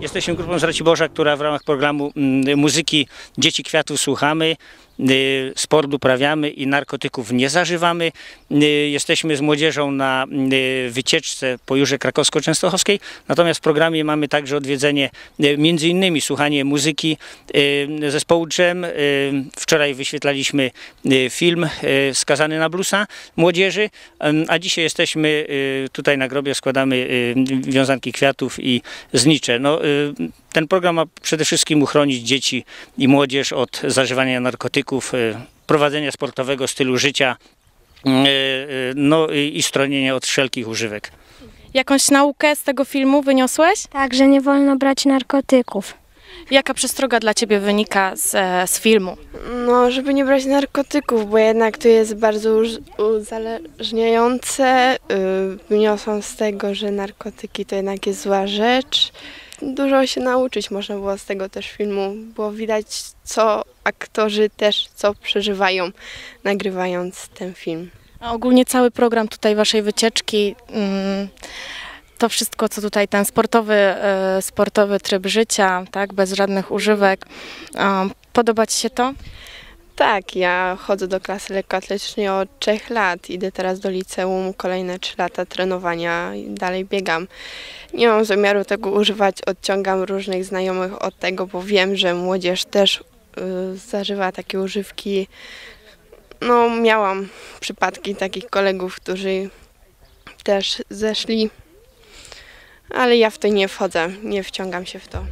Jesteśmy grupą z Raciborza, która w ramach programu mm, muzyki Dzieci Kwiatów słuchamy, sport uprawiamy i narkotyków nie zażywamy. Y, Jesteśmy z młodzieżą na y, wycieczce po Jurze Krakowsko-Częstochowskiej, natomiast w programie mamy także odwiedzenie, y, między innymi słuchanie muzyki y, zespołu Dżem. Y, Wczoraj wyświetlaliśmy y, film y, skazany na bluesa młodzieży, a dzisiaj jesteśmy y, tutaj na grobie, składamy y, wiązanki kwiatów i znicze. No, y, ten program ma przede wszystkim uchronić dzieci i młodzież od zażywania narkotyków, y, prowadzenia sportowego stylu życia, y, y, no i stronienia od wszelkich używek. Jakąś naukę z tego filmu wyniosłeś? Tak, że nie wolno brać narkotyków. Jaka przestroga dla ciebie wynika z, e, z filmu? No, żeby nie brać narkotyków, bo jednak to jest bardzo uzależniające. Yy, Wyniosłam z tego, że narkotyki to jednak jest zła rzecz. Dużo się nauczyć można było z tego też filmu. Było widać, co aktorzy też co przeżywają, nagrywając ten film. A ogólnie cały program tutaj waszej wycieczki, mm, to wszystko, co tutaj ten sportowy, e, sportowy tryb życia, tak, bez żadnych używek. Podoba ci się to? Tak, ja chodzę do klasy lekkoatletycznej od trzech lat. Idę teraz do liceum, kolejne trzy lata trenowania i dalej biegam. Nie mam zamiaru tego używać, odciągam różnych znajomych od tego, bo wiem, że młodzież też y, zażywa takie używki. No, miałam przypadki takich kolegów, którzy też zeszli, ale ja w to nie wchodzę, nie wciągam się w to.